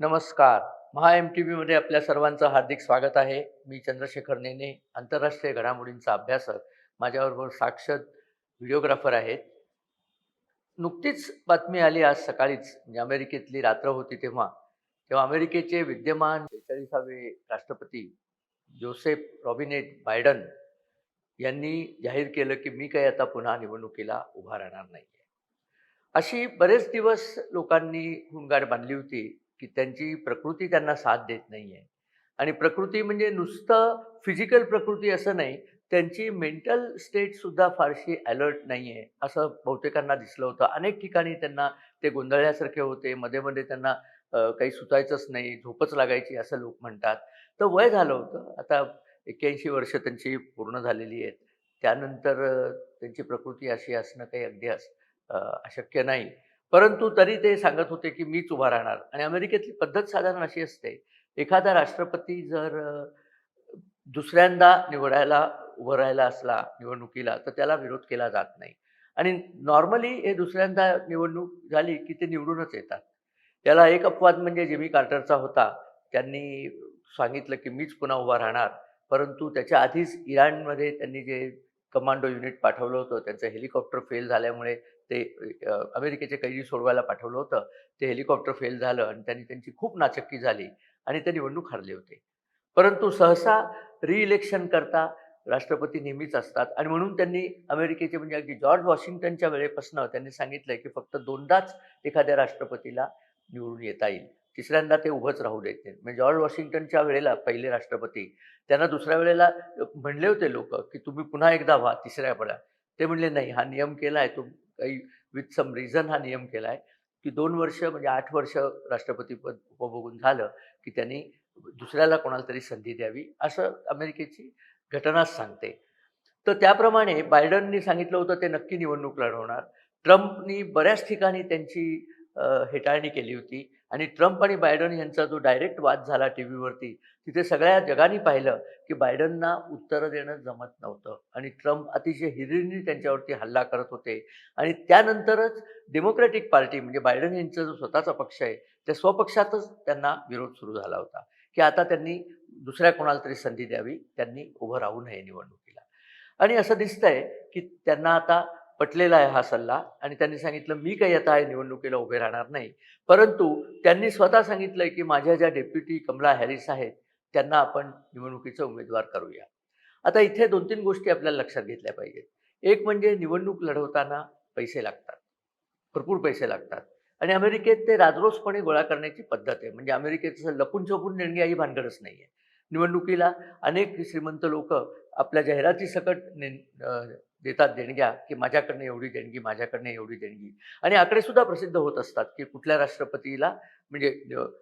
नमस्कार. महा M T व्हीमध्ये आपल्या सर्वांचं हार्दिक स्वागत आहे. मी चंद्रशेखर नेने आंतरराष्ट्रीय घडामोडींचा अभ्यासक. माझ्याबरोबर साक्षर व्हिडिओग्राफर आहेत. नुकतीच बातमी आली आज सकाळीच. म्हणजे अमेरिकेतली रात्र होती तेव्हा. तेव्हा अमेरिकेचे विद्यमान बेचाळीसावे राष्ट्रपती जोसेफ रॉबिनेट बायडन यांनी जाहीर केलं की मी काही आता पुन्हा निवडणुकीला उभा राहणार नाही अशी बरेच दिवस लोकांनी हुंगार बांधली होती. की त्यांची प्रकृती त्यांना साथ देत नाही आहे आणि प्रकृती म्हणजे नुसतं फिजिकल प्रकृती असं नाही त्यांची मेंटल स्टेटसुद्धा फारशी अलर्ट नाही आहे असं बहुतेकांना दिसलं होतं. अनेक ठिकाणी त्यांना ते गोंधळल्यासारखे होते मध्ये मध्ये त्यांना काही सुचायचंच नाही झोपच लागायची असं लोक म्हणतात. तर वय झालं होतं. आता एक्क्याऐंशी वर्ष त्यांची पूर्ण झालेली आहेत. त्यानंतर त्यांची प्रकृती अशी असणं काही अगदी अशक्य नाही. परंतु तरी ते सांगत होते की मीच उभा राहणार. आणि अमेरिकेतली पद्धत साधारण अशी असते एखादा राष्ट्रपती जर दुसऱ्यांदा निवडायला उभं राहायला असला निवडणुकीला तर त्याला विरोध केला जात नाही. आणि नॉर्मली हे दुसऱ्यांदा निवडणूक झाली की ते निवडूनच येतात. त्याला एक अपवाद म्हणजे जिमी कार्टरचा होता. त्यांनी सांगितलं की मीच पुन्हा उभा राहणार. परंतु त्याच्या आधीच इराणमध्ये त्यांनी जे कमांडो युनिट पाठवलं होतं. त्यांचं हेलिकॉप्टर फेल झाल्यामुळे ते अमेरिकेचे कैदी सोडवायला पाठवलं होतं. ते हेलिकॉप्टर फेल झालं आणि त्यांनी त्यांची खूप नाचक्की झाली आणि ते निवडणूक हरले होते. परंतु सहसा रिइलेक्शन करता राष्ट्रपती नेहमीच असतात आणि म्हणून त्यांनी अमेरिकेचे म्हणजे अगदी जॉर्ज वॉशिंग्टनच्या वेळेपासून त्यांनी सांगितलंय की फक्त दोनदाच एखाद्या राष्ट्रपतीला निवडून येता येईल. तिसऱ्यांदा ते उभंच राहू देत नाहीत. म्हणजे जॉर्ज वॉशिंग्टनच्या वेळेला पहिले राष्ट्रपती त्यांना दुसऱ्या वेळेला म्हणले होते लोक की तुम्ही पुन्हा एकदा व्हा तिसऱ्या वेळा ते म्हणले नाही हा नियम केला आहे तो काही विथ सम रिझन हा नियम केला आहे की दोन वर्ष म्हणजे आठ वर्ष राष्ट्रपतीपद उपभोगून झालं की त्यांनी दुसऱ्याला कोणाला तरी संधी द्यावी असं अमेरिकेची घटनाच सांगते. तर त्याप्रमाणे बायडननी सांगितलं होतं ते नक्की निवडणूक लढवणार. ट्रम्पनी बऱ्याच ठिकाणी त्यांची हेटाळणी केली होती. आणि ट्रम्प आणि बायडन यांचा जो डायरेक्ट वाद झाला टी व्हीवरती तिथे सगळ्या जगाने पाहिलं की बायडनना उत्तरं देणं जमत नव्हतं. आणि ट्रम्प अतिशय हिरिरीने त्यांच्यावरती हल्ला करत होते. आणि त्यानंतरच डेमोक्रॅटिक पार्टी म्हणजे बायडन यांचा जो स्वतःचा पक्ष आहे त्या स्वपक्षातच त्यांना विरोध सुरू झाला होता. की आता त्यांनी दुसऱ्या कोणाला तरी संधी द्यावी त्यांनी उभं राहू नये निवडणुकीला. आणि असं दिसतंय की त्यांना आता पटलेला आहे हा सल्ला. आणि त्यांनी सांगितलं मी काही आता या निवडणुकीला उभे राहणार नाही. परंतु त्यांनी स्वतः सांगितलं की माझ्या ज्या डेप्युटी कमला हॅरिस आहेत त्यांना आपण निवडणुकीचा उमेदवार करूया. आता इथे दोन तीन गोष्टी आपल्याला लक्षात घेतल्या पाहिजेत. एक म्हणजे निवडणूक लढवताना पैसे लागतात. भरपूर पैसे लागतात. आणि अमेरिकेत ते राजरोसपणे गोळा करण्याची पद्धत आहे. म्हणजे अमेरिकेत लपून छपून देणगी ही भानगडच नाही आहे निवडणुकीला अनेक श्रीमंत लोक आपल्या जाहिराती सकट देतात देणग्या की माझ्याकडनं एवढी देणगी माझ्याकडनं एवढी देणगी. आणि आकडे सुद्धा प्रसिद्ध होत असतात की कुठल्या राष्ट्रपतीला म्हणजे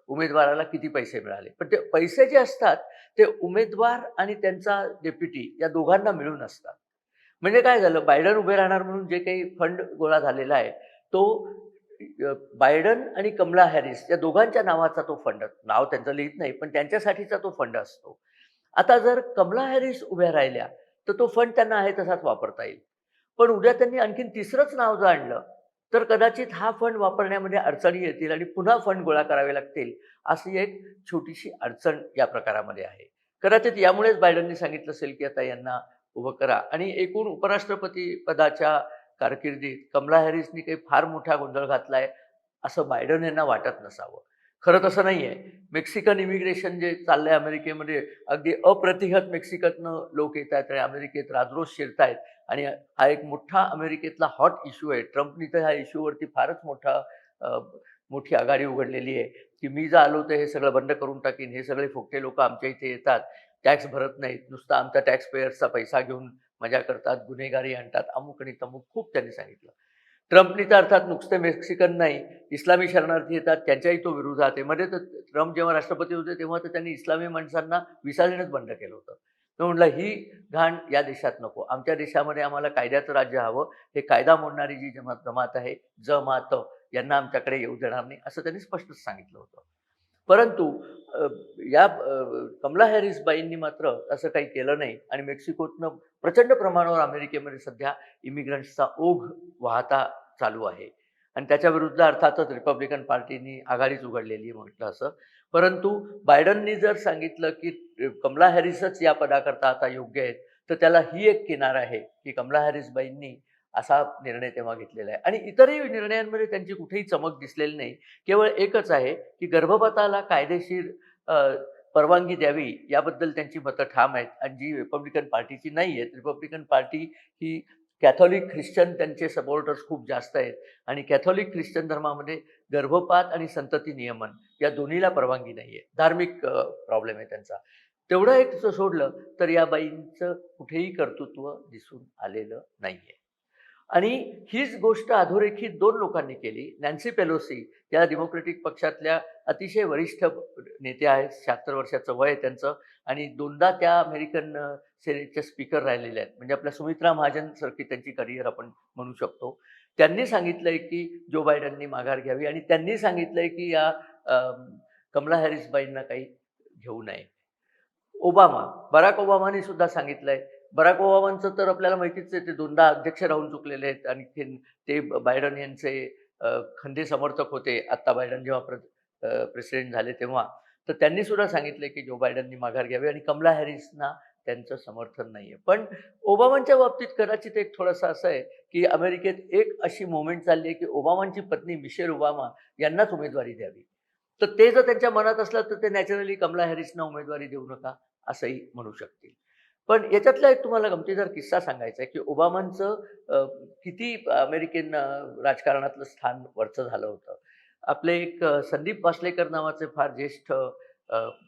उमेदवाराला किती पैसे मिळाले. पण ते पैसे जे असतात ते उमेदवार आणि त्यांचा डेप्युटी या दोघांना मिळून असतात. म्हणजे काय झालं बायडन उभे राहणार म्हणून जे काही फंड गोळा झालेला आहे तो बायडन आणि कमला हॅरिस या दोघांच्या नावाचा तो फंड नाव त्यांचं लिहित नाही पण त्यांच्यासाठीचा तो फंड असतो. आता जर कमला हॅरिस उभ्या राहिल्या तर तो फंड त्यांना आहे तसाच वापरता येईल. पण उद्या त्यांनी आणखीन तिसरंच नाव जर आणलं तर कदाचित हा फंड वापरण्यामध्ये अडचणी येतील आणि पुन्हा फंड गोळा करावे लागतील अशी एक छोटीशी अडचण या प्रकारामध्ये आहे. कदाचित यामुळेच बायडननी सांगितलं असेल की आता यांना उभं करा. आणि एकूण उपराष्ट्रपती पदाच्या कारकिर्दीत कमला हॅरिसनी काही फार मोठा गोंधळ घातलाय असं बायडन यांना वाटत नसावं. खरं तसं नाही आहे मेक्सिकन इमिग्रेशन जे चाललंय अमेरिकेमध्ये अगदी अप्रतिहत मेक्सिकतनं लोक येत आहेत आणि अमेरिकेत राजरोज शिरतायत. आणि हा एक मोठा अमेरिकेतला हॉट इश्यू आहे. ट्रम्पनी तर ह्या इश्यूवरती फारच मोठा मोठी आघाडी उघडलेली आहे. की मी जर आलो तर हे सगळं बंद करून टाकीन. हे सगळे फुकटे लोक आमच्या इथे येतात. टॅक्स भरत नाहीत. नुसता आमचा टॅक्स पेयर्सचा पैसा घेऊन मजा करतात गुन्हेगारी आणतात. अमुक आणि तमुक. खूप त्यांनी सांगितलं. ट्रम्पनी तर अर्थात नुकते मेक्सिकन नाही इस्लामी शरणार्थी येतात त्यांच्याही तो विरोधात आहे मध्ये तर ट्रम्प जेव्हा राष्ट्रपती होते तेव्हा तर त्यांनी इस्लामी माणसांना विसा देणंच बंद केलं होतं. तो म्हटलं ही घाण या देशात नको. आमच्या देशामध्ये आम्हाला कायद्याचं राज्य हवं. हे कायदा मोडणारी जी जमात जमात आहे जमात यांना आमच्याकडे येऊ देणार नाही. असं त्यांनी स्पष्टच सांगितलं होतं. परंतु या कमला हॅरिस बाईंनी मात्र असं काही केलं नाही आणि मेक्सिकोतनं प्रचंड प्रमाणावर अमेरिकेमध्ये सध्या इमिग्रंट्सचा ओघ वाहता चालू आहे. आणि त्याच्या विरुद्ध अर्थातच रिपब्लिकन पार्टीनी आघाडीच उघडलेली आहे म्हटलं असं. परंतु बायडननी जर सांगितलं की कमला हॅरिसच या पदाकरता आता योग्य आहेत तर त्याला ही एक किनार आहे की कमला हॅरिसबाईंनी असा निर्णय तेव्हा घेतलेला आहे. आणि इतरही निर्णयांमध्ये त्यांची कुठेही चमक दिसलेली नाही. केवळ एकच आहे की गर्भपाताला कायदेशीर परवानगी द्यावी याबद्दल त्यांची मतं ठाम आहेत. आणि जी रिपब्लिकन पार्टीची नाही आहेत रिपब्लिकन पार्टी ही कॅथॉलिक ख्रिश्चन त्यांचे सपोर्टर्स खूप जास्त आहेत. आणि कॅथॉलिक ख्रिश्चन धर्मामध्ये गर्भपात आणि संतती नियमन या दोन्हीला परवानगी नाही आहे. धार्मिक प्रॉब्लेम आहे त्यांचा. तेवढं एक सोडलं तर या बाईंचं कुठेही कर्तृत्व दिसून आलेलं नाही आहे आणि हीच गोष्ट अधोरेखित दोन लोकांनी केली. नॅन्सी पेलोसी या डेमोक्रेटिक पक्षातल्या अतिशय वरिष्ठ नेत्या आहेत शहात्तर वर्षाचं वय आहे त्यांचं आणि दोनदा त्या अमेरिकन अ, सेनेटच्या स्पीकर राहिलेल्या आहेत. म्हणजे आपल्या सुमित्रा महाजन सारखी त्यांची करिअर आपण म्हणू शकतो. त्यांनी सांगितलंय की जो बायडननी माघार घ्यावी आणि त्यांनी सांगितलंय की या कमला हॅरिस बाईंना काही घेऊ नये. ओबामा बराक ओबामाने सुद्धा सांगितलंय बराक ओबामांचं तर आपल्याला माहितीच आहे ते दोनदा अध्यक्ष राहून चुकलेले आहेत. आणि ते बायडन यांचे खंदे समर्थक होते. आत्ता बायडन जेव्हा प्र प्रेसिडेंट झाले तेव्हा. तर त्यांनी सुद्धा सांगितले की जो बायडननी माघार घ्यावी आणि कमला हॅरिसना त्यांचं समर्थन नाही आहे पण ओबामांच्या बाबतीत कदाचित एक थोडंसं असं आहे की अमेरिकेत एक अशी मोमेंट चालली आहे की ओबामांची पत्नी मिशेल ओबामा यांनाच उमेदवारी द्यावी. तर ते जर त्यांच्या मनात असलं तर ते नॅचरली कमला हॅरिसना उमेदवारी देऊ नका असंही म्हणू शकतील. पण याच्यातला एक तुम्हाला गमतीदार किस्सा सांगायचा आहे की ओबामांचं किती अमेरिकन राजकारणातलं स्थान वरचं झालं होतं. आपले एक संदीप वासलेकर नावाचे फार ज्येष्ठ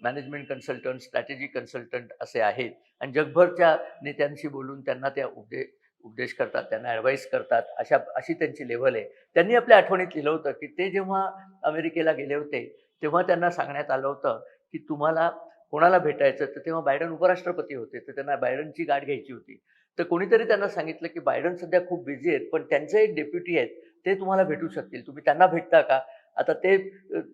मॅनेजमेंट कन्सल्टंट स्ट्रॅटेजी कन्सल्टंट असे आहेत. आणि जगभरच्या नेत्यांशी बोलून त्यांना त्या उपदे उपदेश करतात त्यांना ॲडवाईस करतात अशा अशी त्यांची लेवल आहे. त्यांनी आपल्या आठवणीत लिहिलं होतं की ते जेव्हा अमेरिकेला गेले होते तेव्हा त्यांना सांगण्यात आलं होतं की तुम्हाला कोणाला भेटायचं तर तेव्हा बायडन उपराष्ट्रपती होते. तर त्यांना बायडनची गाठ घ्यायची होती. तर कोणीतरी त्यांना सांगितलं की बायडन सध्या खूप बिझी आहेत पण त्यांचे एक डेप्युटी आहेत ते तुम्हाला भेटू शकतील. तुम्ही त्यांना भेटता का? आता ते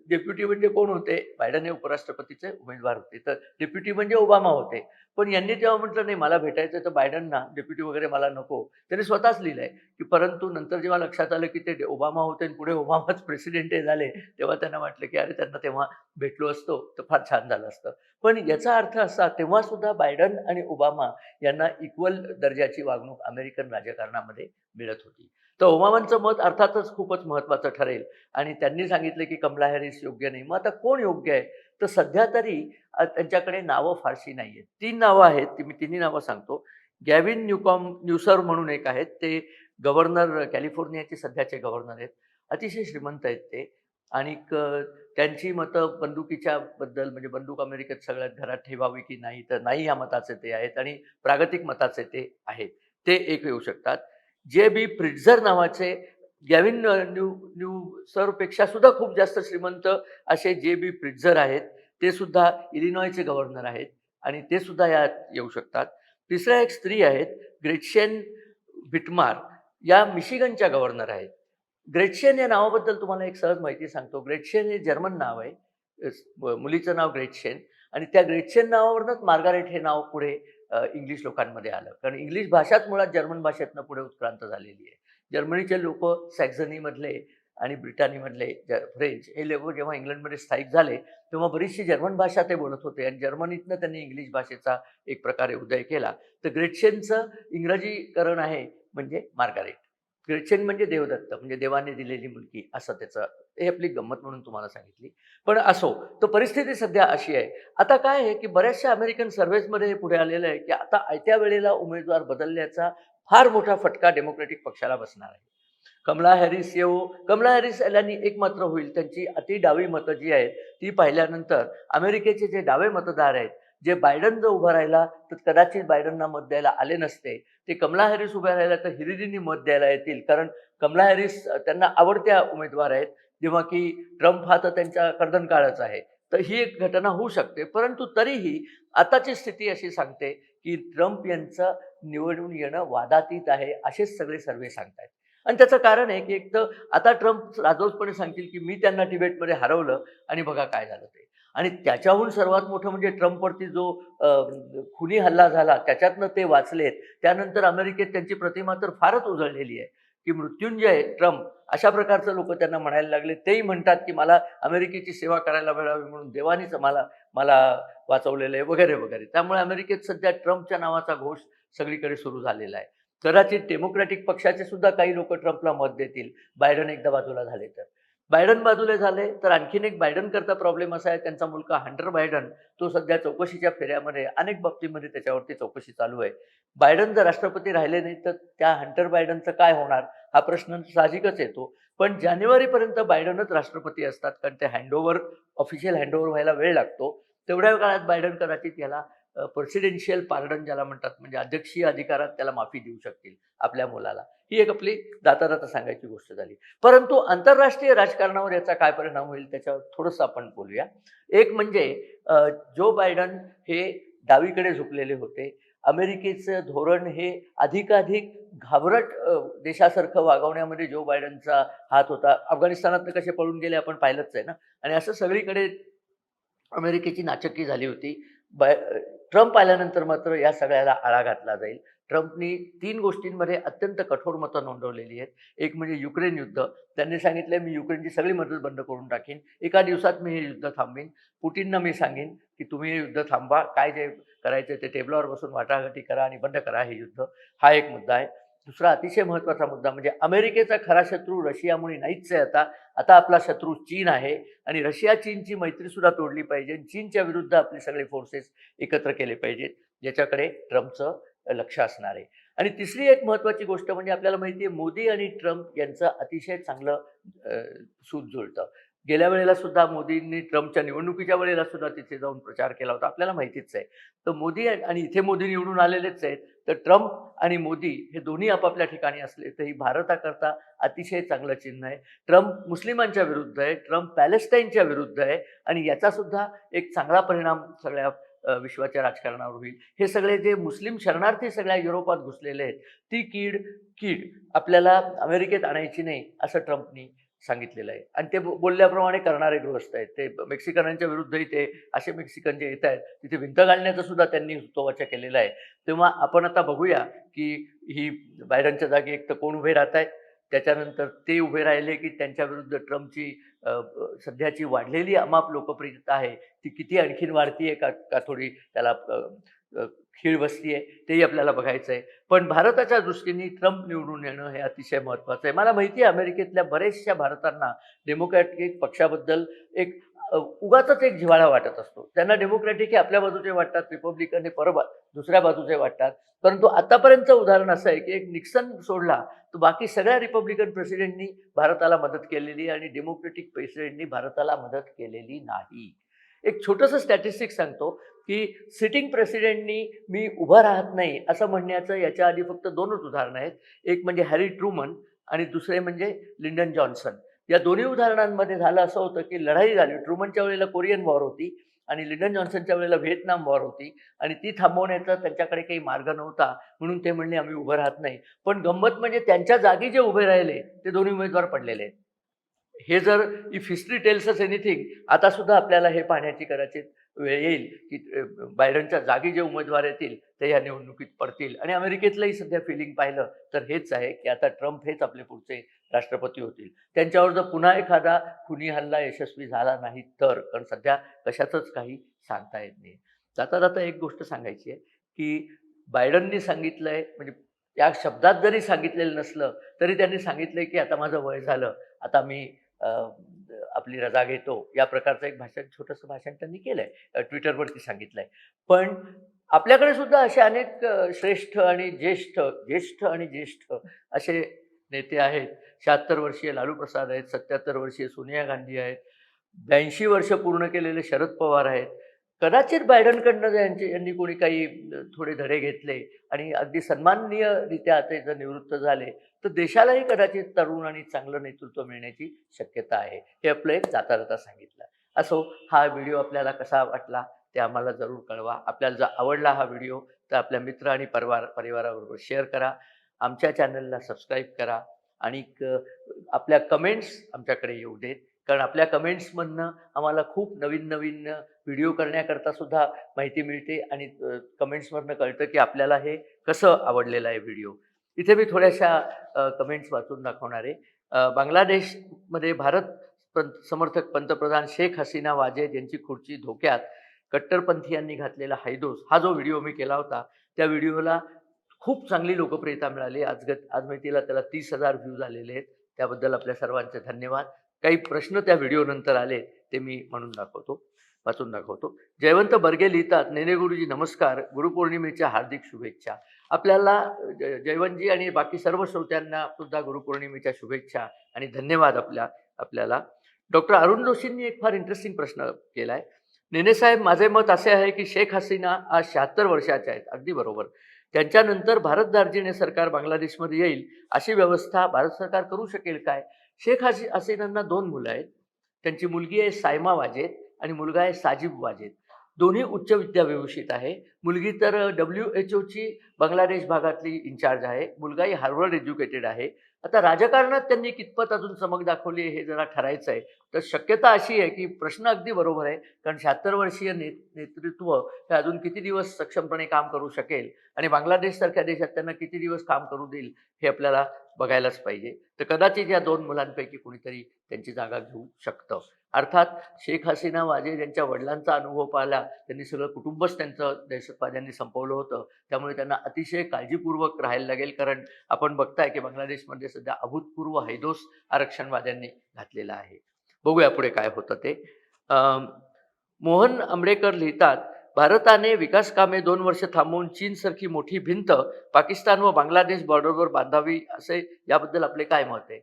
डेप्युटी म्हणजे कोण होते? बायडन हे उपराष्ट्रपतीचे उमेदवार होते. तर डेप्युटी म्हणजे ओबामा होते. पण यांनी जेव्हा म्हटलं नाही मला भेटायचं तर बायडनना डेप्युटी वगैरे मला नको त्यांनी स्वतःच लिहिलंय की परंतु नंतर जेव्हा लक्षात आलं की ते ओबामा होते आणि पुढे ओबामाच प्रेसिडेंट झाले तेव्हा त्यांना वाटलं की अरे त्यांना तेव्हा भेटलो असतो तर फार छान झालं असतं. पण याचा अर्थ असा तेव्हा सुद्धा बायडन आणि ओबामा यांना इक्वल दर्जाची वागणूक अमेरिकन राजकारणामध्ये मिळत होती. तर ओबामांचं मत अर्थातच खूपच महत्त्वाचं ठरेल. आणि त्यांनी सांगितलं की कमला हॅरिस योग्य नाही. मग आता कोण योग्य आहे? तर सध्या तरी त्यांच्याकडे नावं फारशी नाही आहेत तीन नावं आहेत ती मी तिन्ही नावं सांगतो. गॅविन न्यूकॉम न्यूसर म्हणून एक आहेत ते गव्हर्नर कॅलिफोर्नियाचे सध्याचे गव्हर्नर आहेत. अतिशय श्रीमंत आहेत ते. आणि त्यांची मतं बंदुकीच्या बद्दल म्हणजे बंदूक अमेरिकेत सगळ्यात घरात ठेवावी की नाही तर नाही या मताचे ते आहेत आणि प्रागतिक मताचे ते आहेत. ते एक येऊ शकतात. जे बी प्रिट्झर नावाचे गॅविन न्यू न्यू सरपेक्षा सुद्धा खूप जास्त श्रीमंत असे जे बी प्रिट्झर आहेत ते सुद्धा इलिनॉयचे गव्हर्नर आहेत आणि ते सुद्धा यात येऊ शकतात. तिसऱ्या एक स्त्री आहेत ग्रेटशेन भिटमार या मिशिगनच्या गव्हर्नर आहेत. ग्रेटशेन या नावाबद्दल तुम्हाला एक सहज माहिती सांगतो. ग्रेटशेन हे जर्मन नाव आहे. मुलीचं नाव ग्रेटशेन आणि त्या ग्रेटशेन नावावरूनच मार्गारेट हे नाव पुढे इंग्लिश लोकांमध्ये आलं. कारण इंग्लिश भाषाच मुळात जर्मन भाषेतनं पुढे उत्क्रांत झालेली आहे. जर्मनीचे लोक सॅक्झनीमधले आणि ब्रिटानीमधले ज फ्रेंच हे लोक जेव्हा इंग्लंडमध्ये स्थायिक झाले तेव्हा बरीचशी जर्मन भाषा ते बोलत होते आणि जर्मनीतनं त्यांनी इंग्लिश भाषेचा एक प्रकारे उदय केला. तर ग्रेटशेनचं इंग्रजीकरण आहे म्हणजे मार्गारेट. ग्रेटशेन म्हणजे देवदत्त म्हणजे देवाने दिलेली मुलगी असं त्याचं हे आपली गंमत म्हणून तुम्हाला सांगितली. पण असो तर परिस्थिती सध्या अशी आहे. आता काय आहे की बऱ्याचशा अमेरिकन सर्व्हेजमध्ये हे पुढे आलेलं आहे की आता आयत्या वेळेला उमेदवार बदलण्याचा फार मोठा फटका डेमोक्रेटिक पक्षाला बसणार आहे. कमला हॅरिस येऊ कमला हॅरिस यांनी एक मात्र होईल त्यांची अति डावी मतं जी आहेत ती पाहिल्यानंतर अमेरिकेचे जे डावे मतदार आहेत जे बायडन जर उभं राहिला तर कदाचित बायडनना मत द्यायला आले नसते. ते कमला हॅरिस उभ्या राहिला तर हिरिरीनी मत द्यायला येतील कारण कमला हॅरिस त्यांना आवडत्या उमेदवार आहेत. जेव्हा की ट्रम्प हा तर त्यांच्या कर्दनकाळच आहे. तर ही एक घटना होऊ शकते परंतु तरीही आताची स्थिती अशी सांगते की ट्रम्प यांचं निवडून येणं वादातीत आहे असेच सगळे सर्वे सांगतायत. आणि त्याचं कारण आहे की एक तर आता ट्रम्प राजोसपणे सांगतील की मी त्यांना टिबेटमध्ये हरवलं आणि बघा काय झालं ते. आणि त्याच्याहून सर्वात मोठं म्हणजे ट्रम्पवरती जो खुनी हल्ला झाला त्याच्यातनं ते वाचलेत. त्यानंतर अमेरिकेत त्यांची प्रतिमा तर फारच उजळलेली आहे. की मृत्युंजय ट्रम्प अशा प्रकारचं लोक त्यांना म्हणायला लागले. तेही म्हणतात की मला अमेरिकेची सेवा करायला मिळावी म्हणून देवानीच मला मला वाचवलेलं आहे वगैरे वगैरे. त्यामुळे अमेरिकेत सध्या ट्रम्पच्या नावाचा घोष सगळीकडे सुरू झालेला आहे. कदाचित डेमोक्रॅटिक पक्षाचे सुद्धा काही लोक ट्रम्पला मत देतील. बायडन एकदा बाजूला झाले तर. बायडन बाजूला झाले तर आणखीन एक बायडन करता प्रॉब्लेम असा आहे. त्यांचा मुलगा हंटर बायडन तो सध्या चौकशीच्या फेऱ्यामध्ये अनेक बाबतीमध्ये त्याच्यावरती चौकशी चालू आहे. बायडन जर राष्ट्रपती राहिले नाही तर त्या हंटर बायडनचं काय होणार? हा प्रश्न साहजिकच येतो. पण जानेवारीपर्यंत बायडनच राष्ट्रपती असतात कारण ते हँडओव्हर ऑफिशियल हँडओव्हर व्हायला वेळ लागतो. तेवढ्या काळात बायडन कदाचित याला प्रेसिडेन्शियल पार्डन ज्याला म्हणतात म्हणजे अध्यक्षीय अधिकारात त्याला माफी देऊ शकतील आपल्या मुलाला. ही एक आपली दाता दाता सांगायची गोष्ट झाली. परंतु आंतरराष्ट्रीय राजकारणावर याचा काय परिणाम होईल त्याच्यावर थोडंसं आपण बोलूया. एक म्हणजे जो बायडन हे डावीकडे झुकलेले होते अमेरिकेचं धोरण हे अधिकाधिक घाबरट देशासारखं वागवण्यामध्ये जो बायडनचा हात होता. अफगाणिस्तानातनं कसे पळून गेले आपण पाहिलंच आहे ना. आणि असं सगळीकडे अमेरिकेची नाचक्की झाली होती. बाय ट्रम्प आल्यानंतर मात्र या सगळ्याला आळा घातला जाईल. ट्रम्पनी तीन गोष्टींमध्ये अत्यंत कठोर मतं नोंदवलेली आहेत. एक म्हणजे युक्रेन युद्ध. त्यांनी सांगितलं मी युक्रेनची सगळी मदत बंद करून टाकीन. एका दिवसात मी हे युद्ध थांबवीन. पुटीनना मी सांगेन की तुम्ही हे युद्ध थांबवा. काय जे करायचं ते टेबलावर बसून वाटाघाटी करा आणि बंद करा हे युद्ध. हा एक मुद्दा आहे. दुसरा अतिशय महत्त्वाचा मुद्दा म्हणजे अमेरिकेचा खरा शत्रू रशियामुळे नाहीच आहे आता. आता आपला शत्रू चीन आहे आणि रशिया चीनची मैत्रीसुद्धा तोडली पाहिजे. चीनच्या विरुद्ध आपले सगळे फोर्सेस एकत्र केले पाहिजेत. ज्याच्याकडे ट्रम्पचं लक्ष असणार आहे. आणि तिसरी एक महत्त्वाची गोष्ट म्हणजे आपल्याला माहिती आहे मोदी आणि ट्रम्प यांचं अतिशय चांगलं सूत जुळतं. गेल्या वेळेला सुद्धा मोदींनी ट्रम्पच्या निवडणुकीच्या वेळेला सुद्धा तिथे जाऊन प्रचार केला होता. आपल्याला माहितीच आहे. तर मोदी आणि इथे मोदी निवडून आलेलेच आहेत. तर ट्रम्प आणि मोदी हे दोन्ही आपापल्या ठिकाणी असले तरी भारताकरता अतिशय चांगलं चिन्ह आहे. ट्रम्प मुस्लिमांच्या विरुद्ध आहे. ट्रम्प पॅलेस्टाईनच्या विरुद्ध आहे. आणि याचा सुद्धा एक चांगला परिणाम सगळ्या विश्वाच्या राजकारणावर होईल. हे सगळे जे मुस्लिम शरणार्थी सगळ्या युरोपात घुसलेले आहेत ती कीड कीड आपल्याला अमेरिकेत आणायची नाही असं ट्रम्पनी सांगितलेलं आहे. आणि ते बो- बोलल्याप्रमाणे करणारे गृहस्थ आहेत. ते मेक्सिकनांच्या विरुद्धही ते असे मेक्सिकन जे येत आहेत तिथे भिंत घालण्याचा सुद्धा त्यांनी सुतोवाचा केलेला आहे. तेव्हा आपण आता बघूया की ही बायडनच्या जागी एक तर कोण उभे राहत आहेत त्याच्यानंतर ते उभे राहिले की त्यांच्या विरुद्ध ट्रम्पची सध्याची वाढलेली अमाप लोकप्रियता आहे ती किती आणखीन वाढतीये का का थोडी त्याला खीळ बसली आहे तेही आपल्याला बघायचं आहे. पण भारताच्या दृष्टीने ट्रम्प निवडून येणं हे अतिशय महत्त्वाचं आहे. मला माहिती आहे अमेरिकेतल्या बऱ्याचशा भारतांना डेमोक्रॅटिक पक्षाबद्दल एक उगाच एक जिव्हाळा वाटत असतो. त्यांना डेमोक्रॅटिक हे आपल्या बाजूचे वाटतात रिपब्लिकन हे परवा दुसऱ्या बाजूचे वाटतात. परंतु आतापर्यंतचं उदाहरण असं आहे की एक निक्सन सोडला तर बाकी सगळ्या रिपब्लिकन प्रेसिडेंटनी भारताला मदत केलेली आणि डेमोक्रॅटिक प्रेसिडेंटनी भारताला मदत केलेली नाही. एक छोटंसं स्टॅटिस्टिक सांगतो की सिटिंग प्रेसिडेंटनी मी उभं राहत नाही असं म्हणण्याचं याच्या आधी फक्त दोनच उदाहरणं आहेत. एक म्हणजे हॅरी ट्रुमन आणि दुसरे म्हणजे लिंडन जॉन्सन. या दोन्ही उदाहरणांमध्ये झालं असं होतं की लढाई झाली. ट्रुमनच्या वेळेला कोरियन वॉर होती आणि लिंडन जॉन्सनच्या वेळेला व्हिएतनाम वॉर होती आणि ती थांबवण्याचा त्यांच्याकडे काही मार्ग नव्हता म्हणून ते म्हणले आम्ही उभं राहत नाही. पण गंमत म्हणजे त्यांच्या जागी जे उभे राहिले ते दोन्ही उमेदवार पडलेले आहेत. हे जर if history tells us anything आता सुद्धा आपल्याला हे पाहण्याची कदाचित वेळ येईल की बायडनच्या जागी जे उमेदवार येतील ते या निवडणुकीत पडतील. आणि अमेरिकेतलंही सध्या फिलिंग पाहिलं तर हेच आहे की आता ट्रम्प हेच आपले पुढचे राष्ट्रपती होतील. त्यांच्यावर जर पुन्हा एखादा खुनी हल्ला यशस्वी झाला नाही तर कारण सध्या कशातच काही सांगता येत नाही. जाता जाता एक गोष्ट सांगायची आहे की बायडननी सांगितलं आहे म्हणजे या शब्दात जरी सांगितलेलं नसलं तरी त्यांनी सांगितलं की आता माझं वय झालं आता मी आपली रजा घेतो या प्रकारचं एक भाषण छोटंसं भाषण त्यांनी केलंय. ट्विटरवरती सांगितलंय. पण आपल्याकडे सुद्धा असे अनेक श्रेष्ठ आणि ज्येष्ठ ज्येष्ठ आणि ज्येष्ठ असे नेते आहेत. शहात्तर वर्षीय लालू प्रसाद आहेत सत्याहत्तर वर्षीय सोनिया गांधी आहेत. ब्याऐंशी वर्ष पूर्ण केलेले शरद पवार आहेत. कदाचित बायडनकडनं यांचे यांनी कोणी काही थोडे धडे घेतले आणि अगदी सन्माननीयरित्या ते जर निवृत्त झाले तर देशालाही कदाचित तरुण आणि चांगलं नेतृत्व मिळण्याची शक्यता आहे. हे आपलं एक जाता जाता सांगितलं. असो हा व्हिडिओ आपल्याला कसा वाटला ते आम्हाला जरूर कळवा. आपल्याला जर आवडला हा व्हिडिओ तर आपल्या मित्र आणि परिवार परिवाराबरोबर शेअर करा. आमच्या चॅनलला सबस्क्राईब करा आणि आपल्या कमेंट्स आमच्याकडे येऊ देत. कारण आपल्या कमेंट्समधनं आम्हाला खूप नवीन नवीन व्हिडिओ करण्याकरता सुद्धा माहिती मिळते आणि कमेंट्समधनं कळतं की आपल्याला हे कसं आवडलेलं आहे व्हिडिओ इथे मी थोड्याशा कमेंट्स वाचून दाखवणार आहे. बांगलादेशमध्ये भारत पंत समर्थक पंतप्रधान शेख हसीना वाजेद यांची खुर्ची धोक्यात. कट्टरपंथीयांनी घातलेला हायदोस हा जो व्हिडिओ मी केला होता त्या व्हिडिओला खूप चांगली लोकप्रियता मिळाली. आज आज माहितीला त्याला तीस हजार व्ह्यूज आलेले आहेत. त्याबद्दल आपल्या सर्वांचे धन्यवाद. काही प्रश्न त्या व्हिडिओनंतर आले ते मी म्हणून दाखवतो वाचून दाखवतो. जयवंत बर्गे लिहितात नेने गुरुजी नमस्कार गुरुपौर्णिमेच्या हार्दिक शुभेच्छा. आपल्याला जयवंतजी आणि बाकी सर्व श्रोत्यांना सुद्धा गुरुपौर्णिमेच्या शुभेच्छा आणि धन्यवाद आपल्या आपल्याला. डॉक्टर अरुण जोशींनी एक फार इंटरेस्टिंग प्रश्न केला आहे नेनेसाहेब माझे मत असे आहे की शेख हसीना आज शहात्तर वर्षाच्या आहेत. अगदी बरोबर. त्यांच्यानंतर भारत दार्जिने सरकार बांगलादेशमध्ये येईल अशी व्यवस्था भारत सरकार करू शकेल काय? शेख हसी हसीनांना दोन मुलं आहेत. त्यांची मुलगी आहे सायमा वाजेद आणि मुलगा आहे साजिब वाजेद. दोन्ही उच्च विद्याविभूषित आहे. मुलगी तर डब्ल्यू एच ओची बांगलादेश भागातली इन्चार्ज आहे. मुलगाही हार्वर्ड एज्युकेटेड आहे. आता राजकारणात त्यांनी कितपत अजून चमक दाखवली आहे हे जरा ठरायचं आहे तर शक्यता अशी आहे की प्रश्न अगदी बरोबर आहे कारण शहात्तर वर्षीय ने नेतृत्व हे अजून किती दिवस सक्षमपणे काम करू शकेल आणि बांगलादेशसारख्या देशात त्यांना किती दिवस काम करू देईल हे आपल्याला बघायलाच पाहिजे. तर कदाचित या दोन मुलांपैकी कुणीतरी त्यांची जागा घेऊ शकतं. अर्थात शेख हसीना वाजे यांच्या वडिलांचा अनुभव पाहिला त्यांनी सगळं कुटुंबच त्यांचं दहशतवाद्यांनी संपवलं होतं. त्यामुळे त्यांना अतिशय काळजीपूर्वक राहायला लागेल कारण आपण बघताय की बांगलादेशमध्ये सध्या अभूतपूर्व हैदोस आरक्षणवाद्यांनी घातलेला आहे. बघूया पुढे काय होतं ते. मोहन आंबेडकर लिहितात भारताने विकास कामे दोन वर्ष थांबवून चीनसारखी मोठी भिंत पाकिस्तान व बांगलादेश बॉर्डरवर बांधावी असे याबद्दल आपले काय मत आहे?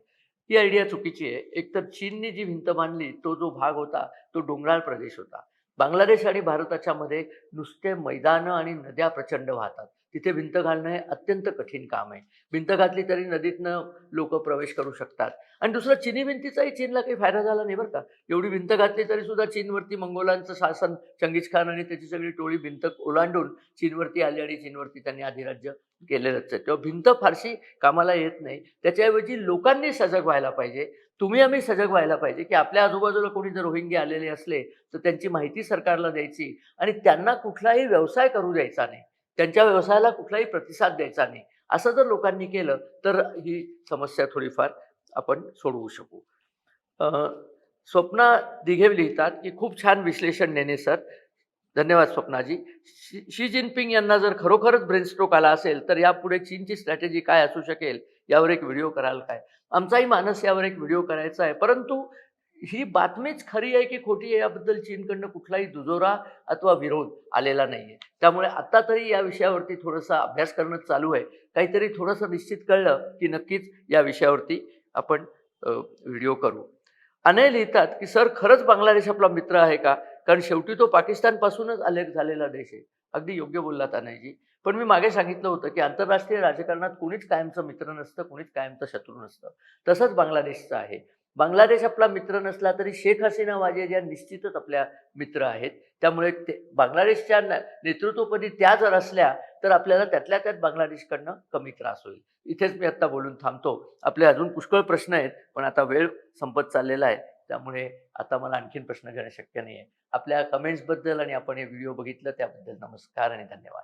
ही आयडिया चुकीची आहे. एकतर चीनने जी भिंत बांधली तो जो भाग होता तो डोंगराळ प्रदेश होता. बांगलादेश आणि भारताच्या मध्ये नुसते मैदानं आणि नद्या प्रचंड वाहतात. तिथे भिंत घालणं हे अत्यंत कठीण काम आहे. भिंत घातली तरी नदीतनं लोक प्रवेश करू शकतात. आणि दुसरं चिनी भिंतीचाही चीनला काही फायदा झाला नाही बरं का. एवढी भिंत घातली तरी सुद्धा चीनवरती मंगोलांचं शासन चंगीज खान आणि त्याची सगळी टोळी भिंत ओलांडून चीनवरती आली आणि चीनवरती त्यांनी अधिराज्य केलेलंच आहे तेव्हा भिंत फारशी कामाला येत नाही. त्याच्याऐवजी लोकांनी सजग व्हायला पाहिजे. तुम्ही आम्ही सजग व्हायला पाहिजे की आपल्या आजूबाजूला कोणी जर रोहिंगे आलेले असले तर त्यांची माहिती सरकारला द्यायची आणि त्यांना कुठलाही व्यवसाय करू द्यायचा नाही. त्यांच्या व्यवसायाला कुठलाही प्रतिसाद द्यायचा नाही. असं जर लोकांनी केलं तर ही समस्या थोडीफार आपण सोडवू शकू. स्वप्ना दिघे लिहितात की खूप छान विश्लेषण नेने सर. धन्यवाद स्वप्नाजी. शी शी जिनपिंग यांना जर खरोखरच ब्रेनस्ट्रोक आला असेल तर यापुढे चीनची स्ट्रॅटेजी काय असू शकेल यावर एक व्हिडिओ कराल काय? आमचाही मानस यावर एक व्हिडिओ करायचा आहे. परंतु ही बातमीच खरी आहे की खोटी आहे याबद्दल चीनकडनं कुठलाही दुजोरा अथवा विरोध आलेला नाही आहे त्यामुळे आत्ता तरी या विषयावरती थोडासा अभ्यास करणं चालू आहे. काहीतरी थोडंसं निश्चित कळलं की नक्कीच या विषयावरती आपण व्हिडिओ करू. अनय लिहितात की सर खरंच बांगलादेश आपला मित्र आहे का? कारण शेवटी तो पाकिस्तानपासूनच अलग झालेला देश आहे. अगदी योग्य बोललात तानाजी पण मी मागे सांगितलं होतं की आंतरराष्ट्रीय राजकारणात कुणीच कायमचं मित्र नसतं कुणीच कायमचं शत्रू नसतं. तसंच बांगलादेशचं आहे. बांगलादेश आपला मित्र नसला तरी शेख हसीना वाजे या निश्चितच आपल्या मित्र आहेत. त्यामुळे ते बांगलादेशच्या नेतृत्वपदी त्या जर असल्या तर आपल्याला त्यातल्या त्यात बांगलादेशकडनं कमी त्रास होईल. इथेच मी आत्ता बोलून थांबतो. आपले अजून पुष्कळ प्रश्न आहेत पण आता वेळ संपत चाललेला आहे. त्यामुळे आता मला आणखीन प्रश्न घेणं शक्य नाही आहे आपल्या कमेंट्सबद्दल आणि आपण हे व्हिडिओ बघितलं त्याबद्दल नमस्कार आणि धन्यवाद.